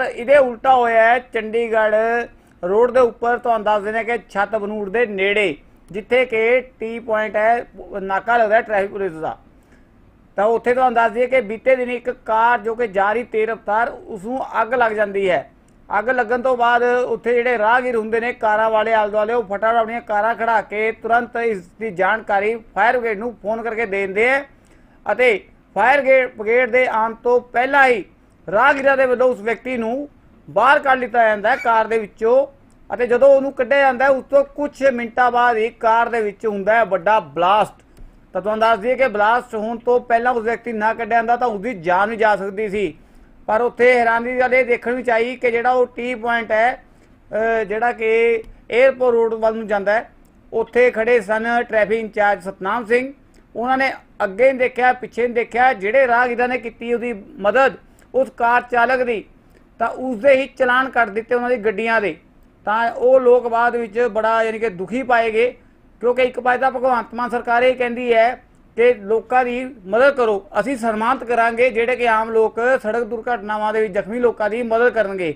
ਇਹਦੇ ਉਲਟਾ ਹੋਇਆ ਹੈ, ਚੰਡੀਗੜ੍ਹ ਰੋਡ ਦੇ ਉੱਪਰ ਤੁਹਾਨੂੰ ਦੱਸ ਦਿੰਦੇ ਕਿ ਛੱਤ ਬਨੂੜ ਦੇ ਨੇੜੇ, ਜਿੱਥੇ ਕਿ ਟੀ ਪੁਆਇੰਟ ਹੈ, ਨਾਕਾ ਲੱਗਦਾ ਟ੍ਰੈਫਿਕ ਪੁਲਿਸ ਦਾ। ਤਾਂ ਉੱਥੇ ਤੁਹਾਨੂੰ ਦੱਸ ਦਈਏ ਕਿ ਬੀਤੇ ਦਿਨ ਇੱਕ ਕਾਰ ਜੋ ਕਿ ਜਾ ਰਹੀ ਤੇਜ਼ ਰਫ਼ਤਾਰ ਉਸ ਨੂੰ ਅੱਗ ਲੱਗ ਜਾਂਦੀ ਹੈ। ਅੱਗ ਲੱਗਣ ਤੋਂ ਬਾਅਦ ਉੱਥੇ ਜਿਹੜੇ ਰਾਹਗੀਰ ਹੁੰਦੇ ਨੇ, ਕਾਰਾਂ ਵਾਲੇ ਆਲੇ ਦੁਆਲੇ ਉਹ ਫਟਾਫਟ ਆਪਣੀਆਂ ਕਾਰਾਂ ਖੜਾ ਕੇ ਤੁਰੰਤ ਇਸ ਦੀ ਜਾਣਕਾਰੀ ਫਾਇਰ ਬ੍ਰਿਗੇਡ ਨੂੰ ਫੋਨ ਕਰਕੇ ਦੇ ਦਿੰਦੇ ਆ ਅਤੇ ਫਾਇਰ ਬ੍ਰਿਗੇਡ ਦੇ ਆਉਣ ਤੋਂ ਪਹਿਲਾਂ ਹੀ ਰਾਹਗੀਰਾਂ ਦੇ ਵੱਲੋਂ ਉਸ ਵਿਅਕਤੀ ਨੂੰ ਬਾਹਰ ਕੱਢ ਲਿੱਤਾ ਜਾਂਦਾ ਹੈ ਕਾਰ ਦੇ ਵਿੱਚੋਂ ਅਤੇ ਜਦੋਂ ਉਹਨੂੰ ਕੱਢਿਆ ਜਾਂਦਾ ਹੈ, ਉਸ ਤੋਂ ਕੁਝ ਮਿੰਟਾਂ ਬਾਅਦ ਹੀ ਕਾਰ ਦੇ ਵਿੱਚ ਹੁੰਦਾ ਹੈ ਵੱਡਾ ਬਲਾਸਟ। ਤਾਂ ਤੁਹਾਨੂੰ ਦੱਸ ਦਈਏ ਕਿ ਬਲਾਸਟ ਹੋਣ ਤੋਂ ਪਹਿਲਾਂ ਉਸ ਵਿਅਕਤੀ ਨਾ ਕੱਢਿਆ ਜਾਂਦਾ ਤਾਂ ਉਸ ਦੀ ਜਾਨ ਵੀ ਜਾ ਸਕਦੀ ਸੀ। ਪਰ ਉੱਥੇ ਹੈਰਾਨੀ ਦੀ ਗੱਲ ਇਹ ਦੇਖਣ ਵਿੱਚ ਆਈ ਕਿ ਜਿਹੜਾ ਉਹ ਟੀ ਪੁਆਇੰਟ ਹੈ ਜਿਹੜਾ ਕਿ 에ਅਰਪੋਰਟ ਰੋਡ ਵੱਲ ਨੂੰ ਜਾਂਦਾ ਹੈ, ਉੱਥੇ ਖੜੇ ਸਨ ਟ੍ਰੈਫਿਕ ਇੰਚਾਰਜ ਸਤਨਾਮ ਸਿੰਘ। ਉਹਨਾਂ ਨੇ ਅੱਗੇ ਨਹੀਂ ਦੇਖਿਆ, ਪਿੱਛੇ ਨਹੀਂ ਦੇਖਿਆ, ਜਿਹੜੇ ਰਾਹਗੀਰਾਂ ਨੇ ਕੀਤੀ ਉਹਦੀ ਮਦਦ ਉਸ ਕਾਰ ਚਾਲਕ ਦੀ, ਤਾਂ ਉਸ ਦੇ ਹੀ ਚਲਾਨ ਕੱਟ ਦਿੱਤੇ ਉਹਨਾਂ ਦੀ ਗੱਡੀਆਂ ਦੇ। ਤਾਂ ਉਹ ਲੋਕ ਬਾਅਦ ਵਿੱਚ ਬੜਾ ਯਾਨੀ ਕਿ ਦੁਖੀ ਪਾਏਗੇ ਕਿਉਂਕਿ ਇੱਕ ਪਾਸੇ ਤਾਂ ਭਗਵੰਤ ਮਾਨ ਸਰਕਾਰ ਇਹ ਕਹਿੰਦੀ ਹੈ ਕਿ ਲੋਕਾਂ ਦੀ ਮਦਦ ਕਰੋ, ਅਸੀਂ ਸਨਮਾਨਿਤ ਕਰਾਂਗੇ ਜਿਹੜੇ ਕਿ ਆਮ ਲੋਕ ਸੜਕ ਦੁਰਘਟਨਾਵਾਂ ਦੇ ਵਿੱਚ ਜ਼ਖਮੀ ਲੋਕਾਂ ਦੀ ਮਦਦ ਕਰਨਗੇ।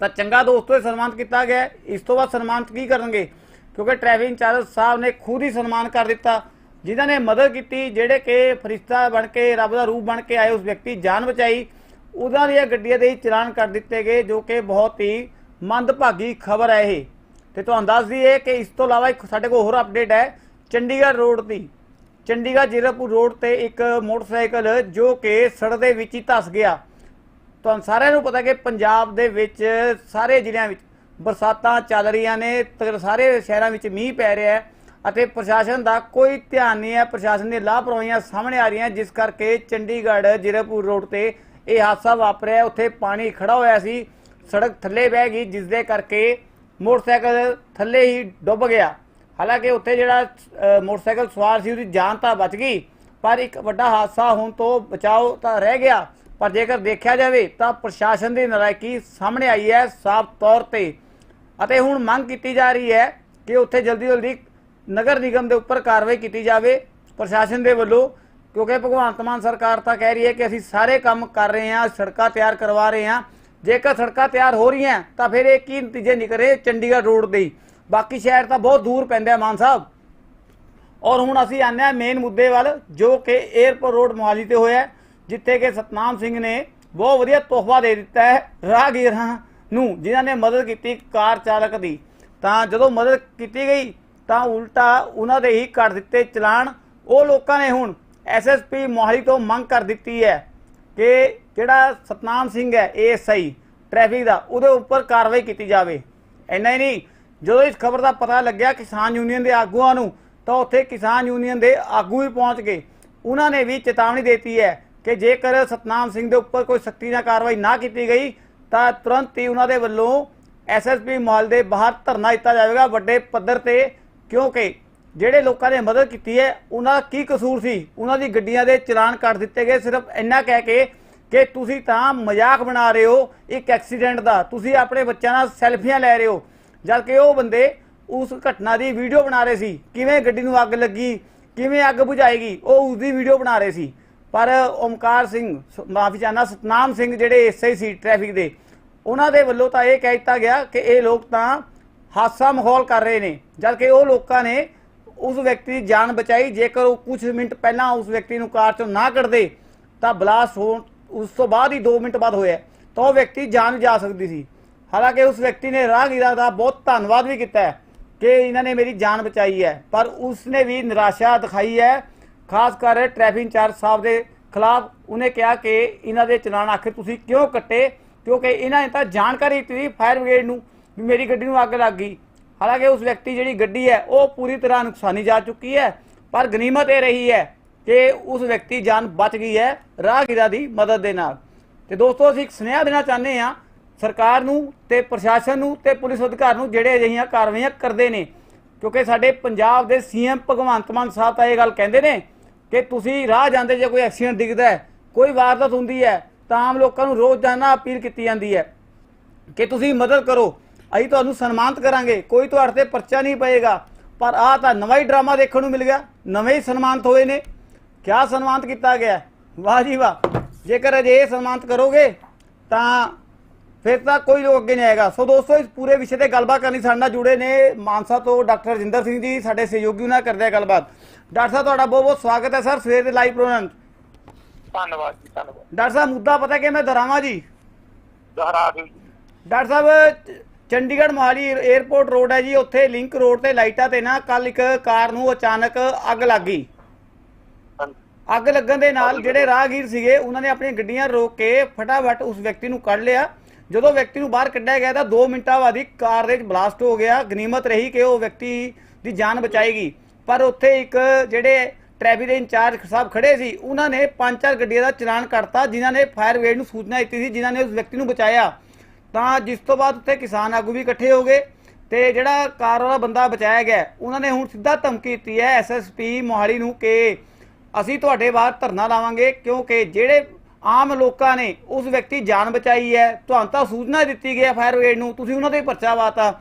ਤਾਂ ਚੰਗਾ ਦੋਸਤੋ ਇਹ ਸਨਮਾਨਿਤ ਕੀਤਾ ਗਿਆ, ਇਸ ਤੋਂ ਬਾਅਦ ਸਨਮਾਨਿਤ ਕੀ ਕਰਨਗੇ? ਕਿਉਂਕਿ ਟ੍ਰੈਫਿਕ ਇੰਚਾਰਜ ਸਾਹਿਬ ਨੇ ਖੁਦ ਹੀ ਸਨਮਾਨ ਕਰ ਦਿੱਤਾ। ਜਿਨ੍ਹਾਂ ਨੇ ਮਦਦ ਕੀਤੀ, ਜਿਹੜੇ ਕਿ ਫਰਿਸ਼ਤਾ ਬਣ ਕੇ, ਰੱਬ ਦਾ ਰੂਪ ਬਣ ਕੇ ਆਏ, ਉਸ ਵਿਅਕਤੀ ਜਾਨ ਬਚਾਈ, ਉਹਨਾਂ ਦੀਆਂ ਗੱਡੀਆਂ ਦੇ ਹੀ ਚਲਾਨ ਕਰ ਦਿੱਤੇ ਗਏ, ਜੋ ਕਿ ਬਹੁਤ ਹੀ ਮੰਦਭਾਗੀ ਖਬਰ ਹੈ ਇਹ। ਤੇ ਤੁਹਾਨੂੰ ਦੱਸ ਦਈਏ ਕਿ ਇਸ ਤੋਂ ਇਲਾਵਾ ਇੱਕ ਸਾਡੇ ਕੋਲ ਹੋਰ ਅਪਡੇਟ ਹੈ, ਚੰਡੀਗੜ੍ਹ ਰੋਡ ਦੀ। ਚੰਡੀਗੜ੍ਹ ਜੀਰਕਪੁਰ ਰੋਡ ਤੇ ਇੱਕ ਮੋਟਰਸਾਈਕਲ ਜੋ ਕਿ ਸੜਕ ਦੇ ਵਿੱਚ ਹੀ ਧਸ ਗਿਆ। ਤੁਹਾਨੂੰ ਸਾਰਿਆਂ ਨੂੰ ਪਤਾ ਕਿ ਪੰਜਾਬ ਦੇ ਵਿੱਚ ਸਾਰੇ ਜ਼ਿਲ੍ਹਿਆਂ ਵਿੱਚ ਬਰਸਾਤਾਂ ਚੱਲ ਰਹੀਆਂ ਨੇ ਤੇ ਸਾਰੇ ਸ਼ਹਿਰਾਂ ਵਿੱਚ ਮੀਂਹ ਪੈ ਰਿਹਾ ਹੈ। ਅਤੇ ਪ੍ਰਸ਼ਾਸਨ ਦਾ ਕੋਈ ਧਿਆਨ ਨਹੀਂ ਹੈ। ਪ੍ਰਸ਼ਾਸਨ ਦੀ ਲਾਪਰਵਾਹੀਆਂ ਸਾਹਮਣੇ ਆ ਰਹੀਆਂ, ਜਿਸ ਕਰਕੇ ਚੰਡੀਗੜ੍ਹ ਜੀਰਕਪੁਰ ਰੋਡ ਤੇ ਇਹ ਹਾਦਸਾ ਵਾਪਰਿਆ। ਉੱਥੇ ਪਾਣੀ ਖੜਾ ਹੋਇਆ ਸੀ, ਸੜਕ ਥੱਲੇ ਬਹਿ ਗਈ, ਜਿਸ ਦੇ ਕਰਕੇ ਮੋਟਰਸਾਈਕਲ ਥੱਲੇ ਹੀ ਡੁੱਬ ਗਿਆ। ਹਾਲਾਂਕਿ ਉੱਥੇ ਜਿਹੜਾ ਮੋਟਰਸਾਈਕਲ ਸਵਾਰ ਸੀ, ਉਹਦੀ ਜਾਨ ਤਾਂ ਬਚ ਗਈ, ਪਰ ਇੱਕ ਵੱਡਾ ਹਾਦਸਾ ਹੋਣ ਤੋਂ ਬਚਾਓ ਤਾਂ ਰਹਿ ਗਿਆ। ਪਰ ਜੇਕਰ ਦੇਖਿਆ ਜਾਵੇ ਤਾਂ ਪ੍ਰਸ਼ਾਸਨ ਦੀ ਨਲਾਇਕੀ ਸਾਹਮਣੇ ਆਈ ਹੈ, ਸਾਫ਼ ਤੌਰ ਤੇ। ਅਤੇ ਹੁਣ ਮੰਗ ਕੀਤੀ ਜਾ ਰਹੀ ਹੈ ਕਿ ਉੱਥੇ ਜਲਦੀ ਜਲਦੀ ਨਗਰ ਨਿਗਮ ਦੇ ਉੱਪਰ ਕਾਰਵਾਈ ਕੀਤੀ ਜਾਵੇ, ਪ੍ਰਸ਼ਾਸਨ ਦੇ ਵੱਲੋਂ, ਕਿਉਂਕਿ ਭਗਵੰਤ ਮਾਨ ਸਰਕਾਰ ਤਾਂ ਕਹਿ ਰਹੀ ਹੈ ਕਿ ਅਸੀਂ ਸਾਰੇ ਕੰਮ ਕਰ ਰਹੇ ਹਾਂ, ਸੜਕਾਂ ਤਿਆਰ ਕਰਵਾ ਰਹੇ ਹਾਂ। ਜੇਕਰ ਸੜਕਾਂ ਤਿਆਰ ਹੋ ਰਹੀਆਂ, ਤਾਂ ਫਿਰ ਇਹ ਕੀ ਨਤੀਜੇ ਨਿਕਲੇ ਚੰਡੀਗੜ੍ਹ ਰੋਡ ਦੇ ਬਾਕੀ ਸ਼ਹਿਰ ਤਾਂ ਬਹੁਤ ਦੂਰ ਪੈਂਦਾ ਮਾਨ ਸਾਹਿਬ। ਔਰ ਹੁਣ ਅਸੀਂ ਆਨੇ ਆ ਮੇਨ ਮੁੱਦੇ ਵੱਲ, ਜੋ ਕਿ 에ਅਰਪੋਰਟ ਰੋਡ ਮੋਹਾਲੀ ਤੇ ਹੋਇਆ ਜਿੱਥੇ ਕਿ ਸਤਨਾਮ ਸਿੰਘ ਨੇ ਬਹੁਤ ਵਧੀਆ ਤੋਹਫਾ ਦੇ ਦਿੱਤਾ ਹੈ ਰਾਹਗੀਰਾਂ ਨੂੰ, ਜਿਨ੍ਹਾਂ ਨੇ ਮਦਦ ਕੀਤੀ ਕਾਰ ਚਾਲਕ ਦੀ। ਤਾਂ ਜਦੋਂ ਮਦਦ ਕੀਤੀ ਗਈ ਤਾਂ ਉਲਟਾ ਉਹਨਾਂ ਦੇ ਹੀ ਕੱਟ ਦਿੱਤੇ ਚਲਾਨ। ਉਹ ਲੋਕਾਂ ਨੇ ਹੁਣ ਐਸਐਸਪੀ ਮੋਹਾਲੀ ਤੋਂ ਮੰਗ ਕਰ ਦਿੱਤੀ ਹੈ ਕਿ ਜਿਹੜਾ ਸਤਨਾਮ ਸਿੰਘ ਹੈ ਏਐਸਆਈ ਟ੍ਰੈਫਿਕ ਦਾ, ਉਹਦੇ ਉੱਪਰ ਕਾਰਵਾਈ ਕੀਤੀ ਜਾਵੇ। ਇੰਨਾ ਹੀ ਨਹੀਂ, ਜਦੋਂ ਇਸ ਖਬਰ ਦਾ ਪਤਾ ਲੱਗਿਆ ਕਿਸਾਨ ਯੂਨੀਅਨ ਦੇ ਆਗੂਆਂ ਨੂੰ, ਤਾਂ ਉੱਥੇ ਕਿਸਾਨ ਯੂਨੀਅਨ ਦੇ ਆਗੂ ਵੀ ਪਹੁੰਚ ਗਏ। ਉਹਨਾਂ ਨੇ ਵੀ ਚੇਤਾਵਨੀ ਦਿੱਤੀ ਹੈ ਕਿ ਜੇਕਰ ਸਤਨਾਮ ਸਿੰਘ ਦੇ ਉੱਪਰ ਕੋਈ ਸਖਤੀ ਨਾਲ ਕਾਰਵਾਈ ਨਾ ਕੀਤੀ ਗਈ, ਤਾਂ ਤੁਰੰਤ ਹੀ ਉਹਨਾਂ ਦੇ ਵੱਲੋਂ ਐਸਐਸਪੀ ਮਾਲ ਦੇ ਬਾਹਰ ਧਰਨਾ ਦਿੱਤਾ ਜਾਵੇਗਾ ਵੱਡੇ ਪੱਧਰ ਤੇ ਕਿਉਂਕਿ ਜਿਹੜੇ ਲੋਕਾਂ ਨੇ ਮਦਦ ਕੀਤੀ ਹੈ, ਉਹਨਾਂ ਦਾ ਕੀ ਕਸੂਰ ਸੀ? ਉਹਨਾਂ ਦੀ ਗੱਡੀਆਂ ਦੇ ਚਲਾਨ ਕੱਟ ਦਿੱਤੇ ਗਏ। ਸਿਰਫ ਇੰਨਾ ਕਹਿ ਕੇ ਕਿ ਤੁਸੀਂ ਤਾਂ ਮਜ਼ਾਕ ਬਣਾ ਰਹੇ ਹੋ, ਇੱਕ ਐਕਸੀਡੈਂਟ ਦਾ। ਤੁਸੀਂ ਆਪਣੇ ਬੱਚਿਆਂ ਨਾਲ ਸੈਲਫੀਆਂ ਲੈ ਰਹੇ ਹੋ। ਜਦ ਕਿ ਉਹ ਬੰਦੇ ਉਸ ਘਟਨਾ ਦੀ ਵੀਡੀਓ ਬਣਾ ਰਹੇ ਸੀ। ਕਿਵੇਂ ਗੱਡੀ ਨੂੰ ਅੱਗ ਲੱਗੀ, ਕਿਵੇਂ ਅੱਗ ਬੁਝਾਏਗੀ, ਉਹ ਉਸ ਦੀ ਵੀਡੀਓ ਬਣਾ ਰਹੇ ਸੀ। ਪਰ ਓਮਕਾਰ ਸਿੰਘ ਮਾਫੀ ਚਾਹਨਾ ਸਤਨਾਮ ਸਿੰਘ ਜਿਹੜੇ ਐਸਆਈ ਸੀ ਟ੍ਰੈਫਿਕ ਦੇ, ਉਹਨਾਂ ਦੇ ਵੱਲੋਂ ਤਾਂ ਇਹ ਕਹਿ ਦਿੱਤਾ ਗਿਆ ਕਿ ਇਹ ਲੋਕ ਤਾਂ ਹਾਦਸਾ ਮਾਹੌਲ ਕਰ ਰਹੇ ਨੇ। ਜਦ ਕਿ ਉਹ ਲੋਕਾਂ ਨੇ ਉਸ ਵਿਅਕਤੀ ਦੀ ਜਾਨ ਬਚਾਈ। ਜੇਕਰ ਉਹ ਕੁਝ ਮਿੰਟ ਪਹਿਲਾਂ ਉਸ ਵਿਅਕਤੀ ਨੂੰ ਕਾਰ ਚੋਂ ਨਾ ਕੱਢਦੇ, ਤਾਂ ਬਲਾਸਟ ਹੋਣ, ਉਸ ਤੋਂ ਬਾਅਦ ਹੀ 2 ਮਿੰਟ ਬਾਅਦ ਹੋਇਆ। ਤਾਂ ਉਹ ਵਿਅਕਤੀ ਜਾਨ ਜਾ ਸਕਦੀ ਸੀ। ਹਾਲਾਂਕਿ ਉਸ ਵਿਅਕਤੀ ਨੇ ਰਾਹਗੀਰਾਂ ਦਾ ਬਹੁਤ ਧੰਨਵਾਦ ਵੀ ਕੀਤਾ ਕਿ ਇਹਨਾਂ ਨੇ ਮੇਰੀ ਜਾਨ ਬਚਾਈ ਹੈ। ਪਰ ਉਸ ਨੇ ਵੀ ਨਿਰਾਸ਼ਾ ਦਿਖਾਈ ਹੈ। ਖਾਸ ਕਰ ਟ੍ਰੈਫਿਕ ਇੰਚਾਰਜ ਸਾਹਿਬ ਦੇ ਖਿਲਾਫ ਉਹਨੇ ਕਿਹਾ ਕਿ ਇਹਨਾਂ ਦੇ ਚਲਾਨ ਆਖਿਰ ਤੁਸੀਂ ਕਿਉਂ ਕੱਟੇ? ਕਿਉਂਕਿ ਇਹਨਾਂ ਨੇ ਤਾਂ ਜਾਣਕਾਰੀ ਦਿੱਤੀ ਸੀ ਫਾਇਰ ਬ੍ਰਿਗੇਡ ਨੂੰ। ਵੀ ਮੇਰੀ ਗੱਡੀ ਨੂੰ ਅੱਗ ਲੱਗ ਗਈ। ਹਾਲਾਂਕਿ ਉਸ ਵਿਅਕਤੀ ਜਿਹੜੀ ਗੱਡੀ ਹੈ, ਉਹ ਪੂਰੀ ਤਰ੍ਹਾਂ ਨੁਕਸਾਨੀ ਜਾ ਚੁੱਕੀ ਹੈ, ਪਰ ਗਨੀਮਤ ਇਹ ਰਹੀ ਹੈ ਕਿ ਉਸ ਵਿਅਕਤੀ ਜਾਨ ਬਚ ਗਈ ਹੈ ਰਾਹਗੀਰਾਂ ਦੀ ਮਦਦ ਦੇ ਨਾਲ। ਤੇ ਦੋਸਤੋ, ਅਸੀਂ ਇੱਕ ਸੁਨੇਹਾ ਦੇਣਾ ਚਾਹੁੰਦੇ ਹਾਂ, ਸਰਕਾਰ ਨੂੰ ਤੇ ਪ੍ਰਸ਼ਾਸਨ ਨੂੰ ਤੇ ਪੁਲਿਸ ਅਧਿਕਾਰ ਨੂੰ ਜਿਹੜੇ ਅਜਿਹੀਆਂ ਕਾਰਵਾਈਆਂ ਕਰਦੇ ਨੇ, ਕਿਉਂਕਿ ਸਾਡੇ ਪੰਜਾਬ ਦੇ ਸੀਐਮ ਭਗਵੰਤ ਮਾਨ ਸਾਹਿਬ ਤਾਂ ਇਹ ਗੱਲ ਕਹਿੰਦੇ ਨੇ ਕਿ ਤੁਸੀਂ ਰਾਹ ਜਾਂਦੇ ਜੇ ਕੋਈ ਐਕਸੀਡੈਂਟ ਦਿਖਦਾ ਹੈ, ਕੋਈ ਵਾਰਦਾਤ ਹੁੰਦੀ ਹੈ, ਤਾਂ ਆਮ ਲੋਕਾਂ ਨੂੰ ਰੋਜ਼ਾਨਾ ਅਪੀਲ ਕੀਤੀ ਜਾਂਦੀ ਹੈ ਕਿ ਤੁਸੀਂ ਮਦਦ ਕਰੋ। ਅਸੀਂ ਤੁਹਾਨੂੰ ਸਨਮਾਨਿਤ ਕਰਾਂਗੇ। ਕੋਈ ਤੁਹਾਡੇ ਤੇ ਪਰਚਾ ਨਹੀਂ ਪਏਗਾ। ਪਰ ਆਹ ਤਾਂ ਨਵਾਂ ਹੀ ਡਰਾਮਾ ਦੇਖਣ ਨੂੰ ਮਿਲ ਗਿਆ। ਨਵੇਂ ਹੀ ਸਨਮਾਨਿਤ ਹੋਏ ਨੇ। ਕਿਆ ਸਨਮਾਨਿਤ ਕੀਤਾ ਗਿਆ? ਵਾਹ ਜੀ ਵਾਹ। ਜੇਕਰ ਅਜੇ ਇਹ ਸਨਮਾਨਿਤ ਕਰੋਗੇ ਤਾਂ ਫਿਰ ਤਾਂ ਕੋਈ ਲੋਕ ਅੱਗੇ ਨਹੀਂ ਆਏਗਾ। ਸੋ ਦੋਸਤੋ ਇਸ ਪੂਰੇ ਵਿਸ਼ੇ ਤੇ ਗੱਲਬਾਤ ਕਰਨੀ ਸਾਡੇ ਨਾਲ ਜੁੜੇ ਨੇ ਮਾਨਸਾ ਤੋਂ ਡਾਕਟਰ ਰਜਿੰਦਰ ਸਿੰਘ ਜੀ ਸਾਡੇ ਸਹਿਯੋਗੀ ਉਹਨਾਂ ਨਾਲ ਕਰਦੇ ਆ ਗੱਲਬਾਤ। ਡਾਕਟਰ ਸਾਹਿਬ ਤੁਹਾਡਾ ਬਹੁਤ ਬਹੁਤ ਸਵਾਗਤ ਹੈ ਸਰ ਸਵੇਰ ਦੇ ਲਾਈਵ ਪ੍ਰੋਗਰਾਮ। ਧੰਨਵਾਦ ਜੀ ਧੰਨਵਾਦ। ਡਾਕਟਰ ਸਾਹਿਬ ਮੁੱਦਾ ਪਤਾ ਕਿ ਮੈਂ ਦੁਹਰਾਵਾਂ ਜੀ। ਦੁਹਰਾ ਦਿਓ ਜੀ। ਡਾਕਟਰ ਸਾਹਿਬ ਚੰਡੀਗੜ੍ਹ ਮੋਹਾਲੀ 에ਅਰਪੋਰਟ ਰੋਡ ਹੈ ਜੀ ਉੱਥੇ ਲਿੰਕ ਰੋਡ ਤੇ ਲਾਈਟਾਂ ਤੇ ਨਾ ਕੱਲ ਇੱਕ ਕਾਰ ਨੂੰ ਅਚਾਨਕ ਅੱਗ ਲੱਗ ਗਈ। ਅੱਗ ਲੱਗਣ ਦੇ ਨਾਲ ਜਿਹੜੇ ਰਾਹਗੀਰ ਸੀਗੇ ਉਹਨਾਂ ਨੇ ਆਪਣੀਆਂ ਗੱਡੀਆਂ ਰੋਕ ਕੇ ਫਟਾਫਟ ਉਸ ਵਿਅਕਤੀ ਨੂੰ ਕੱਢ ਲਿਆ। ਜਦੋਂ ਵਿਅਕਤੀ ਨੂੰ ਬਾਹਰ ਕੱਢਿਆ ਗਿਆ ਤਾਂ 2 ਮਿੰਟਾਂ ਬਾਅਦ ਹੀ ਕਾਰ ਦੇ ਵਿੱਚ ਬਲਾਸਟ ਹੋ ਗਿਆ। ਗਨੀਮਤ ਰਹੀ ਕਿ ਉਹ ਵਿਅਕਤੀ ਦੀ ਜਾਨ ਬਚਾਏਗੀ। ਪਰ ਉੱਥੇ ਇੱਕ ਜਿਹੜੇ ਟ੍ਰੈਫਿਕ ਦੇ ਇੰਚਾਰਜ ਸਾਹਿਬ ਖੜੇ ਸੀ ਉਹਨਾਂ ਨੇ ਪੰਜ ਚਾਰ ਗੱਡੀਆਂ ਦਾ ਚਲਾਨ ਕੱਟਤਾ ਜਿਨ੍ਹਾਂ ਨੇ ਫਾਇਰ ਬ੍ਰਿਗੇਡ ਨੂੰ ਸੂਚਨਾ ਦਿੱਤੀ ਸੀ ਜਿਨ੍ਹਾਂ ਨੇ ਉਸ ਵਿਅਕਤੀ ਨੂੰ ਬਚਾਇਆ। ਤਾਂ ਜਿਸ ਤੋਂ ਬਾਅਦ ਉੱਥੇ ਕਿਸਾਨ ਆਗੂ ਵੀ ਇਕੱਠੇ ਹੋ ਗਏ ਤੇ ਜਿਹੜਾ ਕਾਰ ਵਾਲਾ ਬੰਦਾ ਬਚਾਇਆ ਗਿਆ, ਉਹਨਾਂ ਨੇ ਹੁਣ ਸਿੱਧਾ ਧਮਕੀ ਦਿੱਤੀ ਹੈ ਐਸਐਸਪੀ ਮੋਹਾਲੀ ਨੂੰ ਕਿ ਅਸੀਂ ਤੁਹਾਡੇ ਬਾਹਰ ਧਰਨਾ ਲਾਵਾਂਗੇ ਕਿਉਂਕਿ ਜਿਹੜੇ ਆਮ ਲੋਕਾਂ ਨੇ ਉਸ ਵਿਅਕਤੀ ਜਾਨ ਬਚਾਈ ਹੈ, ਤੁਹਾਨੂੰ ਤਾਂ ਸੂਚਨਾ ਦਿੱਤੀ ਗਈ ਹੈ ਫਾਇਰ ਬ੍ਰਿਗੇਡ ਨੂੰ, ਤੁਸੀਂ ਉਹਨਾਂ 'ਤੇ ਪਰਚਾ ਵਾਤਾ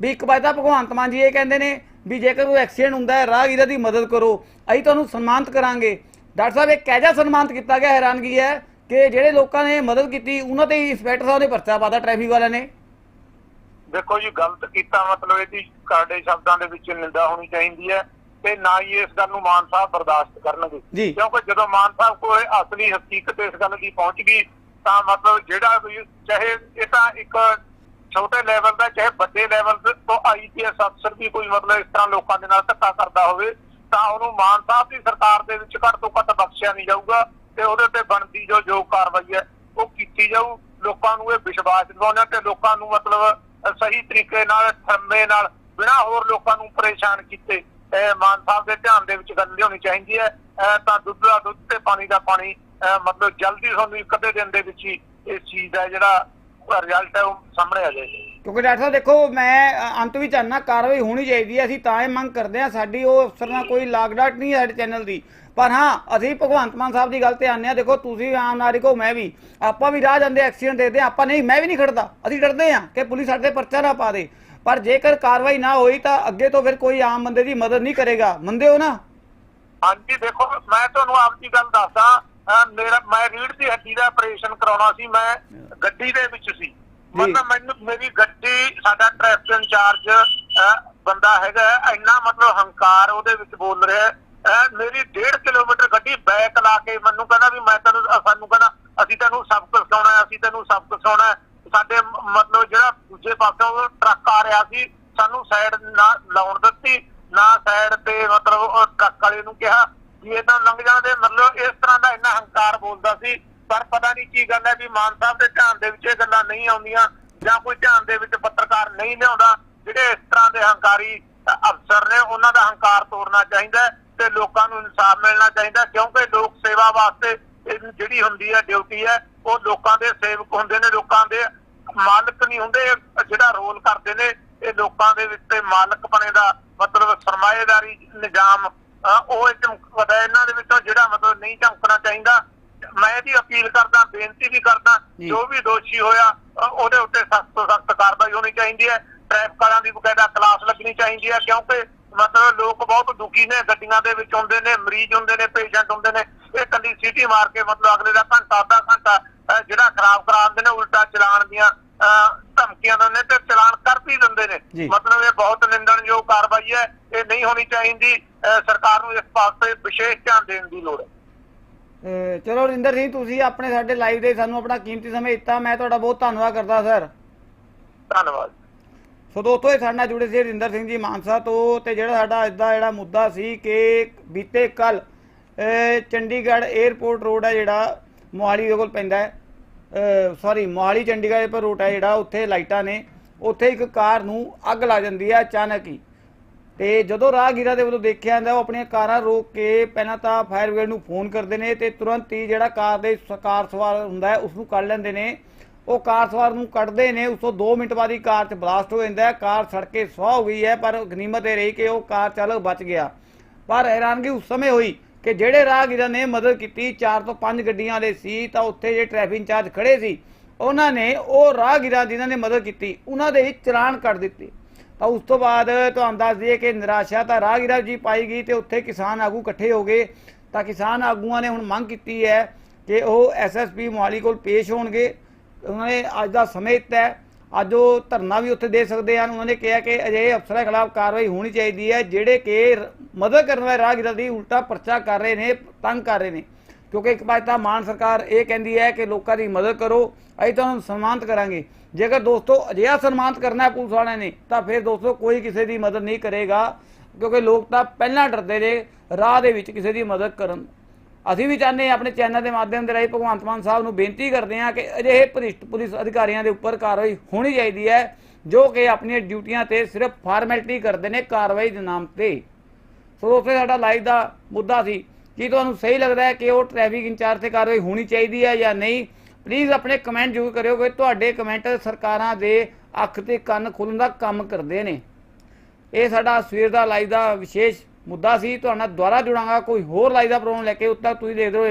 ਵੀ ਇੱਕ ਵਾਰ ਤਾਂ ਭਗਵੰਤ ਮਾਨ ਜੀ ਇਹ ਕਹਿੰਦੇ ਨੇ ਵੀ ਜੇਕਰ ਕੋਈ ਐਕਸੀਡੈਂਟ ਹੁੰਦਾ ਹੈ, ਰਾਹਗੀਰਾਂ ਦੀ ਮਦਦ ਕਰੋ, ਅਸੀਂ ਤੁਹਾਨੂੰ ਸਨਮਾਨਿਤ ਕਰਾਂਗੇ। ਡਾਕਟਰ ਸਾਹਿਬ, ਇਹ ਕਹਿਜਾ ਸਨਮਾਨਿਤ ਕੀਤਾ ਗਿਆ ਹੈਰਾਨਗੀ ਹੈ ਕਿ ਜਿਹੜੇ ਲੋਕਾਂ ਨੇ ਮਦਦ ਕੀਤੀ ਉਹਨਾਂ ਤੇ ਹੀ ਇੰਸਪੈਕਟਰ ਸਾਹਿਬ ਨੇ ਪਰਚਾ ਪਾਤਾ ਟ੍ਰੈਫਿਕ ਵਾਲਿਆਂ ਨੇ। ਦੇਖੋ ਜੀ ਗਲਤ ਕੀਤਾ ਮਤਲਬ ਇਹਦੀ ਕਾਡੇ ਸ਼ਬਦਾਂ ਦੇ ਵਿੱਚ ਨਿੰਦਾ ਹੋਣੀ ਚਾਹੀਦੀ ਹੈ ਤੇ ਨਾ ਹੀ ਇਸ ਗੱਲ ਨੂੰ ਮਾਨ ਸਾਹਿਬ ਬਰਦਾਸ਼ਤ ਕਰਨਗੇ। ਕਿਉਂਕਿ ਜਦੋਂ ਮਾਨ ਸਾਹਿਬ ਕੋਲ ਅਸਲੀ ਹਕੀਕਤ ਇਸ ਗੱਲ ਦੀ ਪਹੁੰਚ ਗਈ ਤਾਂ ਮਤਲਬ ਜਿਹੜਾ ਵੀ ਚਾਹੇ ਇਹ ਤਾਂ ਇੱਕ ਛੋਟੇ ਲੈਵਲ ਦਾ ਚਾਹੇ ਵੱਡੇ ਲੈਵਲ ਤੋਂ ਆਈਪੀਐਸ ਅਫਸਰ ਵੀ ਕੋਈ ਮਤਲਬ ਇਸ ਤਰ੍ਹਾਂ ਲੋਕਾਂ ਦੇ ਨਾਲ ਧੱਕਾ ਕਰਦਾ ਹੋਵੇ ਤਾਂ ਉਹਨੂੰ ਮਾਨ ਸਾਹਿਬ ਦੀ ਸਰਕਾਰ ਦੇ ਵਿੱਚ ਘੱਟ ਤੋਂ ਘੱਟ ਬਖਸ਼ਿਆ ਨਹੀਂ ਜਾਊਗਾ। ਤੇ ਉਹਦੇ ਤੇ ਬਣਦੀ ਜੋ ਜੋ ਕਾਰਵਾਈ ਹੈ, ਉਹ ਕੀਤੀ ਜਾਊ। ਲੋਕਾਂ ਨੂੰ ਇਹ ਵਿਸ਼ਵਾਸ ਦਿਵਾਉਣਾ ਤੇ ਲੋਕਾਂ ਨੂੰ ਮਤਲਬ ਸਹੀ ਤਰੀਕੇ ਨਾਲ ਥਰਮੇ ਨਾਲ, ਬਿਨਾਂ ਹੋਰ ਲੋਕਾਂ ਨੂੰ ਪਰੇਸ਼ਾਨ ਕੀਤੇ ਮਾਨ ਸਾਹਿਬ ਦੇ ਧਿਆਨ ਦੇ ਵਿੱਚ ਗੱਲ ਲਿਆਉਣੀ ਚਾਹੀਦੀ ਹੈ। ਤਾਂ ਦੁੱਧ ਦਾ ਦੁੱਧ ਤੇ ਪਾਣੀ ਦਾ ਪਾਣੀ ਮਤਲਬ ਜਲਦੀ ਤੁਹਾਨੂੰ ਇੱਕ ਅੱਧੇ ਦਿਨ ਦੇ ਵਿੱਚ ਹੀ ਇਸ ਚੀਜ਼ ਦਾ ਜਿਹੜਾ ਰਿਜ਼ਲਟ ਹੈ, ਉਹ ਸਾਹਮਣੇ ਆ ਜਾਏਗਾ। ਕਿਉਂਕਿ ਡਾਕਟਰ ਸਾਹਿਬ, ਦੇਖੋ, ਮੈਂ ਅੰਤ ਵਿੱਚ ਆਨਾ ਕਾਰਵਾਈ ਹੋਣੀ ਚਾਹੀਦੀ ਹੈ। ਅਸੀਂ ਤਾਂ ਇਹ ਮੰਗ ਕਰਦੇ ਹਾਂ, ਸਾਡੀ ਉਹ ਅਫਸਰ ਨਾਲ ਕੋਈ ਲਾਗਡਾਟ ਨਹੀਂ ਹੈ ਸਾਡੇ ਚੈਨਲ ਦੀ। ਪਰ ਹਾਂ ਅਸੀਂ ਭਗਵੰਤ ਮਾਨ ਸਾਹਿਬ ਦੀ ਗੱਲ ਤੇ ਆਨੇ ਆ ਦੇਖੋ ਤੁਸੀਂ ਆਮ ਨਾਗਰਿਕ ਹੋ ਮੈਂ ਵੀ। ਆਪਾਂ ਵੀ ਰਾਹ ਜਾਂਦੇ ਐਕਸੀਡੈਂਟ ਦੇਖਦੇ ਹਾਂ, ਆਪਾਂ ਨਹੀਂ ਮੈਂ ਵੀ ਨਹੀਂ ਖੜਦਾ। ਅਸੀਂ ਡਰਦੇ ਹਾਂ ਕਿ ਪੁਲਿਸ ਸਾਡੇ ਪਰਚਾ ਨਾ ਪਾ ਦੇ। ਪਰ ਜੇਕਰ ਕਾਰਵਾਈ ਨਾ ਹੋਈ ਤਾਂ ਅੱਗੇ ਤੋਂ ਫਿਰ ਕੋਈ ਆਮ ਬੰਦੇ ਦੀ ਮਦਦ ਨਹੀਂ ਕਰੇਗਾ। ਮੰਨਦੇ ਹੋ ਨਾ? ਹਾਂਜੀ ਦੇਖੋ ਮੈਂ ਤੁਹਾਨੂੰ ਆਪਦੀ ਗੱਲ ਦੱਸਦਾ। ਮੇਰਾ ਮੈਂ ਰੀੜ ਦੀ ਹੱਡੀ ਦਾ ਆਪਰੇਸ਼ਨ ਕਰਾਉਣਾ ਸੀ। ਮੈਂ ਗੱਡੀ ਦੇ ਵਿੱਚ ਸੀ। ਮਤਲਬ ਮੈਨੂੰ ਮੇਰੀ ਗੱਡੀ ਸਾਡਾ ਟ੍ਰੈਫਿਕ ਇੰਚਾਰਜ ਬੰਦਾ ਹੈਗਾ ਇੰਨਾ ਮਤਲਬ ਹੰਕਾਰ ਉਹਦੇ ਵਿੱਚ ਬੋਲ ਰਿਹਾ ਮੇਰੀ 1.5 ਕਿਲੋਮੀਟਰ ਗੱਡੀ ਬੈਕ ਲਾ ਕੇ ਮੈਨੂੰ ਕਹਿੰਦਾ ਵੀ ਮੈਂ ਤੈਨੂੰ, ਸਾਨੂੰ ਕਹਿੰਦਾ, ਅਸੀਂ ਤੈਨੂੰ ਸਬਕ ਸਿਖਾਉਣਾ ਅਸੀਂ ਤੈਨੂੰ ਸਬਕ ਸਿਖਾਉਣਾ ਸਾਡੇ ਮਤਲਬ ਜਿਹੜਾ ਦੂਜੇ ਪਾਸੋਂ ਟਰੱਕ ਆ ਰਿਹਾ ਸੀ, ਸਾਨੂੰ ਸਾਈਡ ਨਾ ਲਾਉਣ ਦਿੱਤੀ, ਨਾ ਸਾਈਡ ਤੇ ਮਤਲਬ ਉਹ ਟਰੱਕ ਵਾਲੇ ਨੂੰ ਕਿਹਾ ਵੀ ਇਹ ਤਾਂ ਲੰਘ ਜਾਂਦੇ, ਮਤਲਬ ਇਸ ਤਰ੍ਹਾਂ ਦਾ ਇੰਨਾ ਹੰਕਾਰ ਬੋਲਦਾ ਸੀ। ਪਰ ਪਤਾ ਨਹੀਂ ਕੀ ਗੱਲ ਹੈ ਵੀ ਮਾਨ ਸਾਹਿਬ ਦੇ ਧਿਆਨ ਦੇ ਵਿੱਚ ਇਹ ਗੱਲਾਂ ਨਹੀਂ ਆਉਂਦੀਆਂ, ਜਾਂ ਕੋਈ ਧਿਆਨ ਦੇ ਵਿੱਚ ਪੱਤਰਕਾਰ ਨਹੀਂ ਲਿਆਉਂਦਾ, ਜਿਹੜੇ ਇਸ ਤਰ੍ਹਾਂ ਦੇ ਹੰਕਾਰੀ ਅਫਸਰ ਨੇ, ਉਹਨਾਂ ਦਾ ਹੰਕਾਰ ਤੋੜਨਾ ਚਾਹੀਦਾ ਤੇ ਲੋਕਾਂ ਨੂੰ ਇਨਸਾਫ ਮਿਲਣਾ ਚਾਹੀਦਾ ਕਿਉਂਕਿ ਲੋਕ ਸੇਵਾ ਵਾਸਤੇ ਜਿਹੜੀ ਹੁੰਦੀ ਹੈ ਡਿਊਟੀ ਹੈ ਉਹ ਲੋਕਾਂ ਦੇ ਸੇਵਕ ਹੁੰਦੇ ਨੇ ਲੋਕਾਂ ਦੇ ਮਾਲਕ ਨਹੀਂ ਹੁੰਦੇ ਜਿਹੜਾ ਰੋਲ ਕਰਦੇ ਨੇ ਇਹ ਲੋਕਾਂ ਦੇ ਵਿੱਚ ਤੇ ਮਾਲਕ ਬਣੇ ਦਾ ਮਤਲਬ ਸਰਮਾਏਦਾਰੀ ਨਿਜ਼ਾਮ ਉਹ ਇੱਕ ਪਤਾ ਇਹਨਾਂ ਦੇ ਵਿੱਚੋਂ ਜਿਹੜਾ ਮਤਲਬ ਨਹੀਂ ਝੰਕਣਾ ਚਾਹੀਦਾ ਮੈਂ ਇਹਦੀ ਅਪੀਲ ਕਰਦਾ ਬੇਨਤੀ ਵੀ ਕਰਦਾ ਜੀ। ਵੀ ਦੋਸ਼ੀ ਹੋਇਆ ਉਹਦੇ ਉੱਤੇ ਸਖਤ ਤੋਂ ਸਖਤ ਕਾਰਵਾਈ ਹੋਣੀ ਚਾਹੀਦੀ ਹੈ ਟ੍ਰੈਫਿਕ ਵਾਲਿਆਂ ਦੀ ਬਕਾਇਦਾ ਕਲਾਸ ਲੱਗਣੀ ਚਾਹੀਦੀ ਹੈ ਕਿਉਂਕਿ ਮਤਲਬ ਲੋਕ ਬਹੁਤ ਦੁਖੀ ਨੇ ਗੱਡੀਆਂ ਦੇ ਵਿੱਚ ਹੁੰਦੇ ਨੇ ਮਰੀਜ਼ ਹੁੰਦੇ ਨੇ ਪੇਸ਼ੈਂਟ ਹੁੰਦੇ ਨੇ ਇਹ ਕੱਲੀ ਸੀਟੀ ਮਾਰ ਕੇ ਮਤਲਬ ਅਗਲੇ ਦਾ ਘੰਟਾ ਅੱਧਾ ਘੰਟਾ ਜਿਹੜਾ ਖਰਾਬ ਕਰਾ ਦਿੰਦੇ ਨੇ ਉਲਟਾ ਚਲਾਨ ਦੀਆਂ ਧਮਕੀਆਂ ਦਿੰਦੇ ਨੇ ਤੇ ਚਲਾਨ ਕਰ ਵੀ ਦਿੰਦੇ ਜੀ। ਨੇ ਮਤਲਬ ਇਹ ਬਹੁਤ ਨਿੰਦਣਯੋਗ ਕਾਰਵਾਈ ਹੈ ਇਹ ਨਹੀਂ ਹੋਣੀ ਚਾਹੀਦੀ ਸਰਕਾਰ ਨੂੰ ਇਸ ਪਾਸੇ ਵਿਸ਼ੇਸ਼ ਧਿਆਨ ਦੇਣ ਦੀ ਲੋੜ ਹੈ। ਚਲੋ ਰਿੰਦਰ ਸਿੰਘ ਤੁਸੀਂ ਆਪਣੇ ਸਾਡੇ ਲਾਈਵ ਦੇ ਸਾਨੂੰ ਆਪਣਾ ਕੀਮਤੀ ਸਮਾਂ ਦਿੱਤਾ ਮੈਂ ਤੁਹਾਡਾ ਬਹੁਤ ਧੰਨਵਾਦ ਕਰਦਾ ਸਰ। ਧੰਨਵਾਦ। ਸੋ ਦੋਸਤੋ ਇਹ ਸਾਡੇ ਨਾਲ ਜੁੜੇ ਸੀ ਰਿੰਦਰ ਸਿੰਘ ਜੀ ਮਾਨਸਾ ਤੋਂ ਤੇ ਜਿਹੜਾ ਸਾਡਾ ਅੱਜ ਦਾ ਜਿਹੜਾ ਮੁੱਦਾ ਸੀ ਕਿ ਬੀਤੇ ਕੱਲ ਚੰਡੀਗੜ੍ਹ 에ਅਰਪੋਰਟ ਰੋਡ ਹੈ ਜਿਹੜਾ, ਮੋਹਾਲੀ ਦੇ ਕੋਲ ਪੈਂਦਾ ਹੈ। ਸੌਰੀ ਮੋਹਾਲੀ ਚੰਡੀਗੜ੍ਹ ਪਰ ਰੋਡ ਹੈ ਜਿਹੜਾ, ਉੱਥੇ ਲਾਈਟਾਂ ਨੇ, ਉੱਥੇ ਇੱਕ ਕਾਰ ਨੂੰ ਅੱਗ ਲੱਗ ਜਾਂਦੀ ਹੈ ਅਚਾਨਕ ਹੀ। ਤੇ ਜਦੋਂ ਰਾਹਗੀਰਾਂ ਦੇ ਵੱਲੋਂ ਦੇਖਿਆ ਜਾਂਦਾ, ਉਹ ਆਪਣੀਆਂ ਕਾਰਾਂ ਰੋਕ ਕੇ ਪਹਿਲਾਂ ਤਾਂ ਫਾਇਰ ਬ੍ਰਿਗੇਡ ਨੂੰ ਫੋਨ ਕਰਦੇ ਨੇ ਤੇ ਤੁਰੰਤ ਹੀ ਜਿਹੜਾ ਕਾਰ ਦੇ ਸ- ਕਾਰ ਸਵਾਰ ਹੁੰਦਾ ਹੈ ਉਸ ਨੂੰ ਕੱਢ ਲੈਂਦੇ ਨੇ। ਉਹ ਕਾਰ ਸਵਾਰ ਨੂੰ ਕੱਢਦੇ ਨੇ, ਉਸ ਤੋਂ 2 ਮਿੰਟ ਬਾਅਦ ਹੀ ਕਾਰ 'ਚ ਬਲਾਸਟ ਹੋ ਜਾਂਦਾ ਹੈ। ਕਾਰ ਸੜ ਕੇ ਸੁਆਹ ਹੋ ਗਈ ਹੈ, ਪਰ ਗਨੀਮਤ ਇਹ ਰਹੀ ਕਿ ਉਹ ਕਾਰ ਚਾਲਕ ਬਚ ਗਿਆ। ਪਰ ਹੈਰਾਨਗੀ ਉਸ ਸਮੇਂ ਹੋਈ ਕਿ ਜਿਹੜੇ ਰਾਹਗੀਰਾਂ ਨੇ ਮਦਦ ਕੀਤੀ 4 ਤੋਂ 5 ਗੱਡੀਆਂ ਵਾਲੇ ਸੀ, ਤਾਂ ਉੱਥੇ ਜਿਹੜੇ ਟ੍ਰੈਫਿਕ ਇੰਚਾਰਜ ਖੜੇ ਸੀ, ਉਹਨਾਂ ਨੇ ਉਹ ਰਾਹਗੀਰਾਂ ਜਿਨ੍ਹਾਂ ਨੇ ਮਦਦ ਕੀਤੀ, ਉਹਨਾਂ ਦੇ ਹੀ ਚਲਾਨ ਕੱਟ ਦਿੱਤੇ। ਤਾਂ ਉਸ ਤੋਂ ਬਾਅਦ ਤੁਹਾਨੂੰ ਦੱਸ ਦਈਏ ਕਿ ਨਿਰਾਸ਼ਾ ਤਾਂ ਰਾਹਗੀਰਾਂ ਜੀ ਪਾਈ ਗਈ ਤੇ ਉੱਥੇ ਕਿਸਾਨ ਆਗੂ ਇਕੱਠੇ ਹੋ ਗਏ। ਤਾਂ ਕਿਸਾਨ ਆਗੂਆਂ ਨੇ ਹੁਣ ਮੰਗ ਕੀਤੀ ਹੈ ਕਿ ਉਹ ਐਸਐਸਪੀ ਮੋਹਾਲੀ ਕੋਲ ਪੇਸ਼ ਹੋਣਗੇ। ਉਹਨਾਂ ਨੇ ਅੱਜ ਦਾ ਸਮੇਂ ਦਿੱਤਾ ਅੱਜ ਉਹ ਧਰਨਾ ਵੀ ਉੱਥੇ ਦੇ ਸਕਦੇ ਹਨ। ਉਹਨਾਂ ਨੇ ਕਿਹਾ ਕਿ ਅਜਿਹੇ ਅਫਸਰਾਂ ਖਿਲਾਫ ਕਾਰਵਾਈ ਹੋਣੀ ਚਾਹੀਦੀ ਹੈ, ਜਿਹੜੇ ਕਿ ਮਦਦ ਕਰਨ ਵਾਲੇ ਰਾਹਗੀਰਾਂ ਦੀ ਉਲਟਾ ਪਰਚਾ ਕਰ ਰਹੇ ਨੇ, ਤੰਗ ਕਰ ਰਹੇ ਨੇ। ਕਿਉਂਕਿ ਇੱਕ ਪਾਸੇ ਤਾਂ ਮਾਨ ਸਰਕਾਰ ਇਹ ਕਹਿੰਦੀ ਹੈ ਕਿ ਲੋਕਾਂ ਦੀ ਮਦਦ ਕਰੋ, ਅਸੀਂ ਤੁਹਾਨੂੰ ਸਨਮਾਨਿਤ ਕਰਾਂਗੇ। ਜੇਕਰ ਦੋਸਤੋ ਅਜਿਹਾ ਸਨਮਾਨਿਤ ਕਰਨਾ ਹੈ ਪੁਲਿਸ ਵਾਲਿਆਂ ਨੇ, ਤਾਂ ਫਿਰ ਦੋਸਤੋ ਕੋਈ ਕਿਸੇ ਦੀ ਮਦਦ ਨਹੀਂ ਕਰੇਗਾ। ਕਿਉਂਕਿ ਲੋਕ ਤਾਂ ਪਹਿਲਾਂ ਡਰਦੇ ਨੇ, ਰਾਹ ਦੇ ਵਿੱਚ ਕਿਸੇ ਦੀ ਮਦਦ ਕਰਨ ਅਸੀਂ ਵੀ ਚਾਹੁੰਦੇ ਹਾਂ ਆਪਣੇ ਚੈਨਲ ਦੇ ਮਾਧਿਅਮ ਦੇ ਰਾਹੀਂ ਭਗਵੰਤ ਮਾਨ ਸਾਹਿਬ ਨੂੰ ਬੇਨਤੀ ਕਰਦੇ ਹਾਂ ਕਿ ਅਜਿਹੇ ਭ੍ਰਿਸ਼ਟ ਪੁਲਿਸ ਅਧਿਕਾਰੀਆਂ ਦੇ ਉੱਪਰ ਕਾਰਵਾਈ ਹੋਣੀ ਚਾਹੀਦੀ ਹੈ, ਜੋ ਕਿ ਆਪਣੀਆਂ ਡਿਊਟੀਆਂ ਤੇ ਸਿਰਫ ਫਾਰਮੈਲਿਟੀ ਕਰਦੇ ਨੇ ਕਾਰਵਾਈ ਦੇ ਨਾਮ ਤੇ। ਸੋ ਉੱਥੇ ਸਾਡਾ ਲਾਈਵ ਦਾ ਮੁੱਦਾ ਸੀ। ਕੀ ਤੁਹਾਨੂੰ ਸਹੀ ਲੱਗਦਾ ਹੈ ਕਿ ਉਹ ਟ੍ਰੈਫਿਕ ਇੰਚਾਰਜ ਤੇ ਕਾਰਵਾਈ ਹੋਣੀ ਚਾਹੀਦੀ ਹੈ ਜਾਂ ਨਹੀਂ? ਪਲੀਜ਼ ਆਪਣੇ ਕਮੈਂਟ ਜ਼ਰੂਰ ਕਰਿਓ ਕਿ ਤੁਹਾਡੇ ਕਮੈਂਟ ਸਰਕਾਰਾਂ ਦੇ ਅੱਖ ਤੇ ਕੰਨ ਖੋਲ੍ਹਣ ਦਾ ਕੰਮ ਕਰਦੇ ਨੇ। ਇਹ ਸਾਡਾ ਸਵੇਰ ਦਾ ਲਾਈਵ ਦਾ ਵਿਸ਼ੇਸ਼ ਮੁੱਦਾ ਸੀ, ਤੁਹਾਡੇ ਨਾਲ ਦੁਬਾਰਾ ਜੁੜਾਂਗਾ, ਕੋਈ ਹੋਰ ਲਾਈ ਦਾ ਪ੍ਰੋਗਰਾਮ ਲੈ ਕੇ ਉੱਤਰ ਤੁਸੀਂ ਦੇਖਦੇ ਰਹੋ